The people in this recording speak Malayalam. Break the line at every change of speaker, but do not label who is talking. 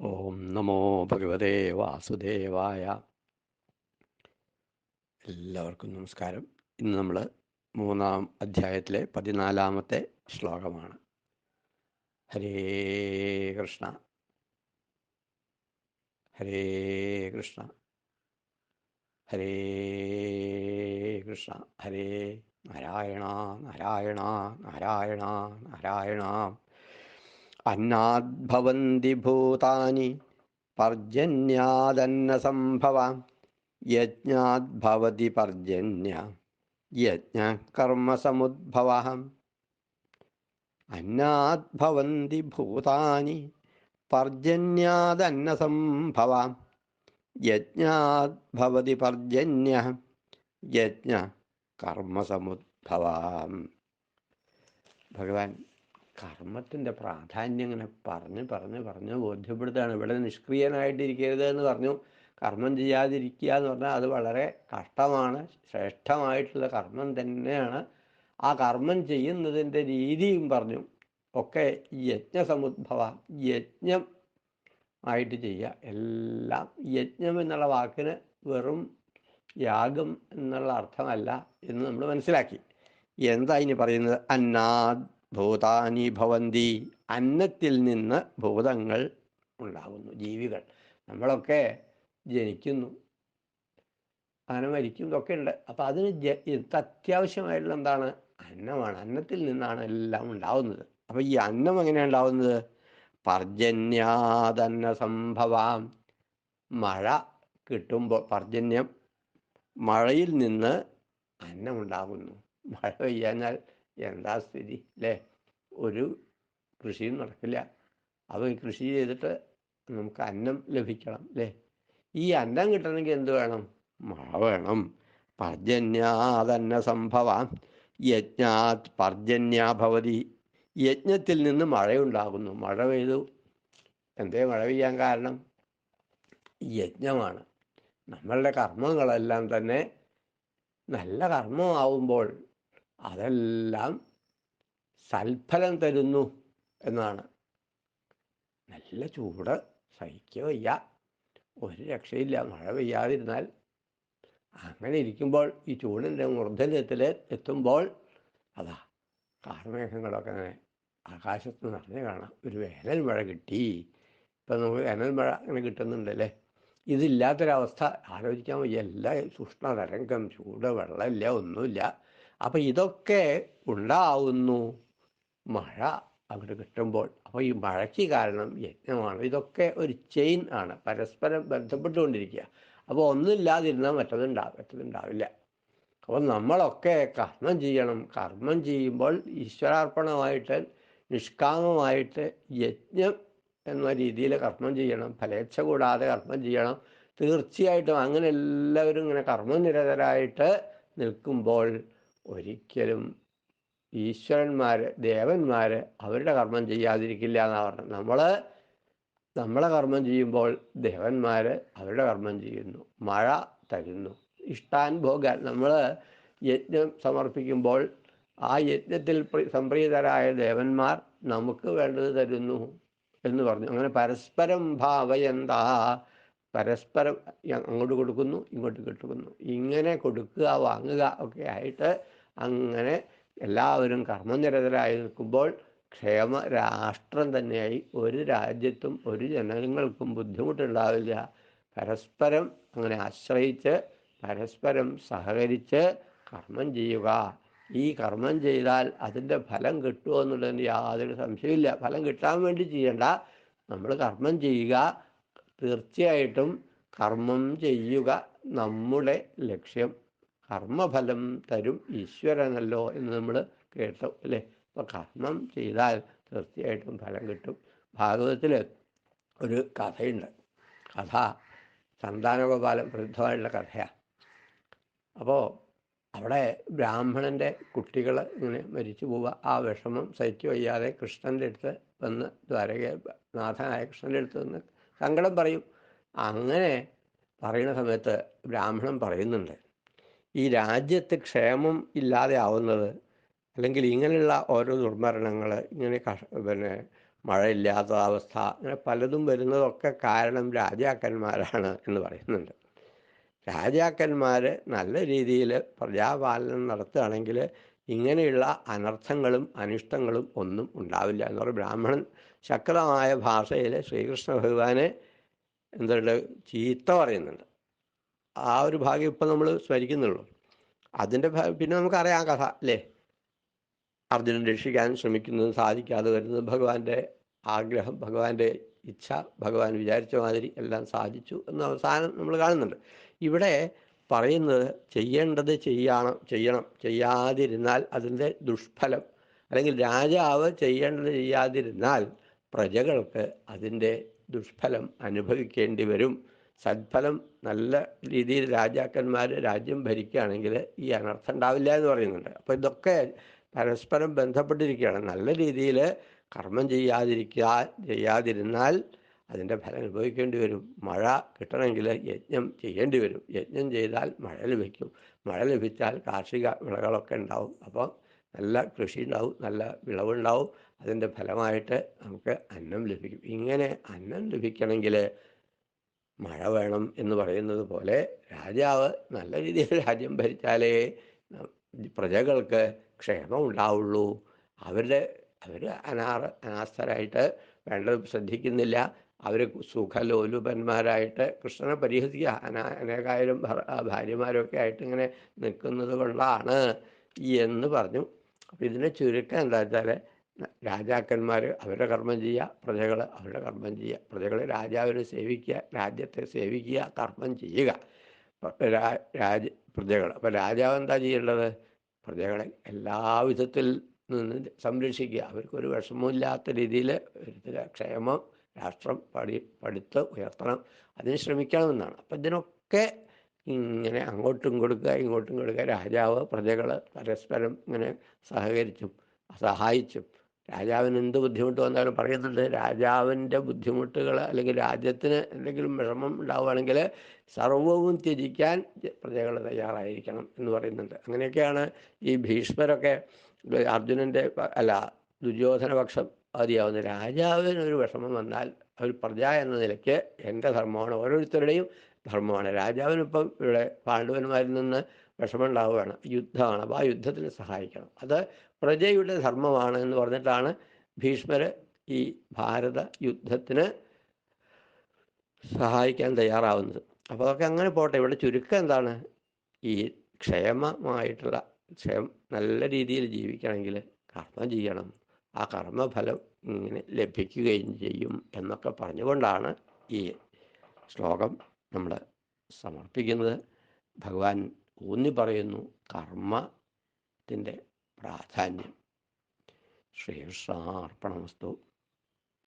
ഓം നമോ ഭഗവതേ വാസുദേവായ. എല്ലാവർക്കും നമസ്കാരം. ഇന്ന് നമ്മൾ മൂന്നാം അധ്യായത്തിലെ പതിനാലാമത്തെ ശ്ലോകമാണ്. ഹരേ കൃഷ്ണ. ഹരേ കൃഷ്ണ. ഹരേ കൃഷ്ണ. ഹരേ നാരായണ നാരായണ നാരായണ നാരായണ. അന്നാദ്ഭവന്തി ഭൂതാനി പർജന്യാദന്നസംഭവ യജ്ഞാദ്ഭവതി പർജന്യ യജ്ഞകർമ്മസമുദ്ഭവ. അന്നാദ്ഭവന്തി ഭൂതാനി പർജന്യാദന്നസംഭവ യജ്ഞാദ്ഭവതി പർജന്യ യജ്ഞ കർമ്മസമുദ്ഭവ ഭഗവാൻ കർമ്മത്തിന്റെ പ്രാധാന്യം ഇങ്ങനെ പറഞ്ഞ് പറഞ്ഞ് പറഞ്ഞ് ബോധ്യപ്പെടുത്തുകയാണ്. ഇവിടെ നിഷ്ക്രിയനായിട്ടിരിക്കരുത് എന്ന് പറഞ്ഞു. കർമ്മം ചെയ്യാതിരിക്കുക എന്ന് പറഞ്ഞാൽ അത് വളരെ കഷ്ടമാണ്. ശ്രേഷ്ഠമായിട്ടുള്ള കർമ്മം തന്നെയാണ്. ആ കർമ്മം ചെയ്യുന്നതിന്റെ രീതിയും പറഞ്ഞു. ഒക്കെ യജ്ഞസമുദ്ഭവ യജ്ഞം ആയിട്ട് ചെയ്യുക. എല്ലാം യജ്ഞം എന്നുള്ള വാക്കിന് വെറും യാഗം എന്നുള്ള അർത്ഥമല്ല എന്ന് നമ്മൾ മനസ്സിലാക്കി. എന്താ ഇനി പറയുന്നത്? അന്നാദ് ഭൂതാനി ഭവന്തി അന്നത്തിൽ നിന്ന് ഭൂതങ്ങൾ ഉണ്ടാകുന്നു ജീവികൾ നമ്മളൊക്കെ ജനിക്കുന്നു അങ്ങനെ മരിക്കും ഇതൊക്കെ ഉണ്ട്. അപ്പം അതിന് അത്യാവശ്യമായിട്ടുള്ള എന്താണ്? അന്നമാണ് അന്നത്തിൽ നിന്നാണ് എല്ലാം ഉണ്ടാവുന്നത്. അപ്പം ഈ അന്നം എങ്ങനെയാണ് ഉണ്ടാവുന്നത്? പർജന്യാതന്ന സംഭവാം. മഴ കിട്ടുമ്പോൾ പർജന്യം മഴയിൽ നിന്ന് അന്നമുണ്ടാകുന്നു. മഴ പെയ്യാഞ്ഞാൽ എന്താ സ്ഥിതി അല്ലേ ഒരു കൃഷിയും നടക്കില്ല. അപ്പോൾ കൃഷി ചെയ്തിട്ട് നമുക്ക് അന്നം ലഭിക്കണം അല്ലേ ഈ അന്നം കിട്ടണമെങ്കിൽ എന്ത് വേണം? മഴ വേണം. പർജന്യാതന്ന സംഭവ. യജ്ഞാത് പർജന്യാഭവതി യജ്ഞത്തിൽ നിന്ന് മഴയുണ്ടാകുന്നു. മഴ പെയ്തു. എന്തേ മഴ പെയ്യാൻ കാരണം? യജ്ഞമാണ്. നമ്മളുടെ കർമ്മങ്ങളെല്ലാം തന്നെ നല്ല കർമ്മമാവുമ്പോൾ അതെല്ലാം സൽഫലം തരുന്നു എന്നാണ്. നല്ല ചൂട് സഹിക്കുക വയ്യ. ഒരു രക്ഷയില്ല മഴ പെയ്യാതിരുന്നാൽ. അങ്ങനെ ഇരിക്കുമ്പോൾ ഈ ചൂടിന്റെ മൂർധന്യത്തിൽ എത്തുമ്പോൾ അതാ കാർമേഘങ്ങളൊക്കെ അങ്ങനെ ആകാശത്ത് നിറഞ്ഞു കാണാം. ഒരു വേനൽ മഴ കിട്ടി. ഇപ്പം നമുക്ക് വേനൽ മഴ അങ്ങനെ കിട്ടുന്നുണ്ടല്ലേ? ഇതില്ലാത്തൊരവസ്ഥ. ആലോചിക്കാൻ വയ്യ. എല്ലാ സൂക്ഷ്മതരംഗം ചൂട് വെള്ളമില്ല ഒന്നുമില്ല. അപ്പം ഇതൊക്കെ ഉണ്ടാവുന്നു. മഴ അങ്ങോട്ട് കിട്ടുമ്പോൾ. അപ്പോൾ ഈ മഴയ്ക്ക് കാരണം യജ്ഞമാണ്. ഇതൊക്കെ ഒരു ചെയിൻ ആണ്. പരസ്പരം ബന്ധപ്പെട്ടുകൊണ്ടിരിക്കുക അപ്പോൾ ഒന്നില്ലാതിരുന്നാൽ മറ്റതുണ്ടാവും മറ്റതുണ്ടാവില്ല. അപ്പോൾ നമ്മളൊക്കെ കർമ്മം ചെയ്യണം. കർമ്മം ചെയ്യുമ്പോൾ ഈശ്വരാർപ്പണമായിട്ട് നിഷ്കാമമായിട്ട് യജ്ഞം എന്ന രീതിയിൽ കർമ്മം ചെയ്യണം. ഫലേച്ഛ കൂടാതെ കർമ്മം ചെയ്യണം. തീർച്ചയായിട്ടും അങ്ങനെ എല്ലാവരും ഇങ്ങനെ കർമ്മനിരതരായിട്ട് നിൽക്കുമ്പോൾ ഒരിക്കലും ഈശ്വരന്മാർ ദേവന്മാർ അവരുടെ കർമ്മം ചെയ്യാതിരിക്കില്ല എന്നാണ് പറഞ്ഞത് നമ്മൾ നമ്മളെ കർമ്മം ചെയ്യുമ്പോൾ ദേവന്മാർ അവരുടെ കർമ്മം ചെയ്യുന്നു. മഴ തരുന്നു. ഇഷ്ടാൻ നമ്മൾ യജ്ഞം സമർപ്പിക്കുമ്പോൾ ആ യജ്ഞത്തിൽ സംപ്രീതരായ ദേവന്മാർ നമുക്ക് വേണ്ടത് തരുന്നു എന്ന് പറഞ്ഞു. അങ്ങനെ പരസ്പരം ഭാവയന്താ പരസ്പരം അങ്ങോട്ട് കൊടുക്കുന്നു ഇങ്ങോട്ട് കിട്ടുന്നു ഇങ്ങനെ കൊടുക്കുക വാങ്ങുക ഒക്കെ ആയിട്ട് അങ്ങനെ എല്ലാവരും കർമ്മനിരതരായി നിൽക്കുമ്പോൾ ക്ഷേമ രാഷ്ട്രം തന്നെയായി ഒരു രാജ്യത്തും ഒരു ജനങ്ങൾക്കും ബുദ്ധിമുട്ടുണ്ടാവില്ല. പരസ്പരം അങ്ങനെ ആശ്രയിച്ച് പരസ്പരം സഹകരിച്ച് കർമ്മം ചെയ്യുക. ഈ കർമ്മം ചെയ്താൽ അതിന്റെ ഫലം കിട്ടുമോ എന്നുള്ളതിന് യാതൊരു സംശയമില്ല ഫലം കിട്ടാൻ വേണ്ടി ചെയ്യണ്ട നമ്മൾ കർമ്മം ചെയ്യുക. തീർച്ചയായിട്ടും കർമ്മം ചെയ്യുക നമ്മുടെ ലക്ഷ്യം. കർമ്മഫലം തരും ഈശ്വരനല്ലോ എന്ന് നമ്മൾ കേട്ടു അല്ലേ? അപ്പോൾ കർമ്മം ചെയ്താൽ തീർച്ചയായിട്ടും ഫലം കിട്ടും. ഭാഗവതത്തിൽ ഒരു കഥയുണ്ട്. കഥ സന്താനഗോപാലം പ്രസിദ്ധമായിട്ടുള്ള കഥയാണ് അപ്പോൾ അവിടെ ബ്രാഹ്മണന്റെ കുട്ടികൾ ഇങ്ങനെ മരിച്ചു പോവുക. ആ വിഷമം സഹിച്ചു വയ്യാതെ കൃഷ്ണന്റെ അടുത്ത് വന്ന് ദ്വാരക നാഥനായ കൃഷ്ണന്റെ അടുത്ത് വന്ന് സങ്കടം പറയും. അങ്ങനെ പറയുന്ന സമയത്ത് ബ്രാഹ്മണൻ പറയുന്നുണ്ട് ഈ രാജ്യത്ത് ക്ഷേമം ഇല്ലാതെ ആവുന്നത് അല്ലെങ്കിൽ ഇങ്ങനെയുള്ള ഓരോ ദുർമരണങ്ങൾ ഇങ്ങനെ കഷ പിന്നെ മഴയില്ലാത്ത അവസ്ഥ അങ്ങനെ പലതും വരുന്നതൊക്കെ കാരണം രാജാക്കന്മാരാണ് എന്ന് പറയുന്നുണ്ട്. രാജാക്കന്മാർ നല്ല രീതിയിൽ പ്രജാപാലനം നടത്തുകയാണെങ്കിൽ ഇങ്ങനെയുള്ള അനർത്ഥങ്ങളും അനിഷ്ടങ്ങളും ഒന്നും ഉണ്ടാവില്ല എന്ന് പറയും ബ്രാഹ്മണൻ ശക്തമായ ഭാഷയിൽ ശ്രീകൃഷ്ണ ഭഗവാനെ എന്തുണ്ട് ചീത്ത പറയുന്നുണ്ട്. ആ ഒരു ഭാഗം ഇപ്പം നമ്മൾ സ്മരിക്കുന്നുള്ളൂ. അതിന്റെ പിന്നെ നമുക്കറിയാം കഥ അല്ലേ? അർജുനൻ രക്ഷിക്കാൻ ശ്രമിക്കുന്നത് സാധിക്കാതെ വരുന്നത് ഭഗവാന്റെ ആഗ്രഹം ഭഗവാന്റെ ഇച്ഛ ഭഗവാൻ വിചാരിച്ച മാതിരി എല്ലാം സാധിച്ചു എന്ന അവസാനം നമ്മൾ കാണുന്നുണ്ട്. ഇവിടെ പറയുന്നത് ചെയ്യേണ്ടത് ചെയ്യണം ചെയ്യണം ചെയ്യാതിരുന്നാൽ അതിന്റെ ദുഷ്ഫലം അല്ലെങ്കിൽ രാജാവ് ചെയ്യേണ്ടത് ചെയ്യാതിരുന്നാൽ പ്രജകൾക്ക് അതിന്റെ ദുഷ്ഫലം അനുഭവിക്കേണ്ടി വരും. സത്ഫലം നല്ല രീതിയിൽ രാജാക്കന്മാർ രാജ്യം ഭരിക്കുകയാണെങ്കിൽ ഈ അനർത്ഥം ഉണ്ടാവില്ല എന്ന് പറയുന്നുണ്ട്. അപ്പോൾ ഇതൊക്കെ പരസ്പരം ബന്ധപ്പെട്ടിരിക്കുകയാണ്. നല്ല രീതിയിൽ കർമ്മം ചെയ്യാതിരിക്കുക ചെയ്യാതിരുന്നാൽ അതിന്റെ ഫലം അനുഭവിക്കേണ്ടി വരും. മഴ കിട്ടണമെങ്കിൽ യജ്ഞം ചെയ്യേണ്ടി വരും. യജ്ഞം ചെയ്താൽ മഴ ലഭിക്കും. മഴ ലഭിച്ചാൽ കാർഷിക വിളകളൊക്കെ ഉണ്ടാവും. അപ്പോൾ നല്ല കൃഷി ഉണ്ടാവും നല്ല വിളവുണ്ടാവും. അതിന്റെ ഫലമായിട്ട് നമുക്ക് അന്നം ലഭിക്കും. ഇങ്ങനെ അന്നം ലഭിക്കണമെങ്കിൽ മഴ വേണം എന്ന് പറയുന്നത് പോലെ രാജാവ് നല്ല രീതിയിൽ രാജ്യം ഭരിച്ചാലേ പ്രജകൾക്ക് ക്ഷേമം ഉണ്ടാവുള്ളൂ. അവരുടെ അവർ അനാറ അനാസ്ഥരായിട്ട് വേണ്ടത് ശ്രദ്ധിക്കുന്നില്ല. അവർ സുഖലോലുപന്മാരായിട്ട് കൃഷ്ണനെ പരിഹസിക്കുക. അനാ അനേകായിരം ഭാര്യമാരൊക്കെ ആയിട്ട് ഇങ്ങനെ നിൽക്കുന്നത് കൊണ്ടാണ് എന്ന് പറഞ്ഞു. അപ്പം ഇതിനെ ചുരുക്കം എന്താ വെച്ചാൽ രാജാക്കന്മാർ അവരുടെ കർമ്മം ചെയ്യുക പ്രജകൾ അവരുടെ കർമ്മം ചെയ്യുക. പ്രജകൾ രാജാവിനെ സേവിക്കുക രാജ്യത്തെ സേവിക്കുക കർമ്മം ചെയ്യുക. രാജ പ്രജകൾ അപ്പോൾ രാജാവ് എന്താ ചെയ്യേണ്ടത്? പ്രജകളെ എല്ലാവിധത്തിൽ നിന്ന് സംരക്ഷിക്കുക. അവർക്കൊരു വിഷമമില്ലാത്ത രീതിയിൽ ക്ഷേമം രാഷ്ട്രം പഠി പഠിത്ത് ഉയർത്തണം. അതിന് ശ്രമിക്കണമെന്നാണ്. അപ്പം ഇതിനൊക്കെ ഇങ്ങനെ അങ്ങോട്ടും കൊടുക്കുക ഇങ്ങോട്ടും കൊടുക്കുക. രാജാവ് പ്രജകൾ പരസ്പരം ഇങ്ങനെ സഹകരിച്ചും സഹായിച്ചും രാജാവിന് എന്ത് ബുദ്ധിമുട്ട് വന്നാലും പറയുന്നുണ്ട്. രാജാവിന്റെ ബുദ്ധിമുട്ടുകൾ അല്ലെങ്കിൽ രാജ്യത്തിന് എന്തെങ്കിലും വിഷമം ഉണ്ടാവുകയാണെങ്കിൽ സർവവും ത്യജിക്കാൻ പ്രജകൾ തയ്യാറായിരിക്കണം എന്ന് പറയുന്നുണ്ട്. അങ്ങനെയൊക്കെയാണ് ഈ ഭീഷ്മരൊക്കെ അർജുനന്റെ അല്ല ദുര്യോധന പക്ഷം അതിയാവുന്ന രാജാവിന് ഒരു വിഷമം വന്നാൽ ഒരു പ്രജ എന്ന നിലയ്ക്ക് എന്റെ ധർമ്മമാണ്. ഓരോരുത്തരുടെയും ധർമ്മമാണ്. രാജാവിനിപ്പം ഇവിടെ പാണ്ഡവന്മാരിൽ നിന്ന് വിഷമം ഉണ്ടാവുകയാണ്. യുദ്ധമാണ്. അപ്പോൾ ആ യുദ്ധത്തിന് സഹായിക്കണം. അത് പ്രജയുടെ ധർമ്മമാണ് എന്ന് പറഞ്ഞിട്ടാണ് ഭീഷ്മർ ഈ ഭാരത യുദ്ധത്തിന് സഹായിക്കാൻ തയ്യാറാവുന്നത്. അപ്പോൾ അതൊക്കെ അങ്ങനെ പോട്ടെ. ഇവിടെ ചുരുക്കം എന്താണ്? ഈ ക്ഷേമമായിട്ടുള്ള ക്ഷേമം നല്ല രീതിയിൽ ജീവിക്കണമെങ്കിൽ കർമ്മം ചെയ്യണം. ആ കർമ്മഫലം ഇങ്ങനെ ലഭിക്കുകയും ചെയ്യും എന്നൊക്കെ പറഞ്ഞുകൊണ്ടാണ് ഈ ശ്ലോകം നമ്മൾ സമർപ്പിക്കുന്നത്. ഭഗവാൻ ഊന്നി പറയുന്നു കർമ്മത്തിന്റെ പ്രാധാന്യം ശ്രീകൃഷ്ണാർപ്പണമസ്തു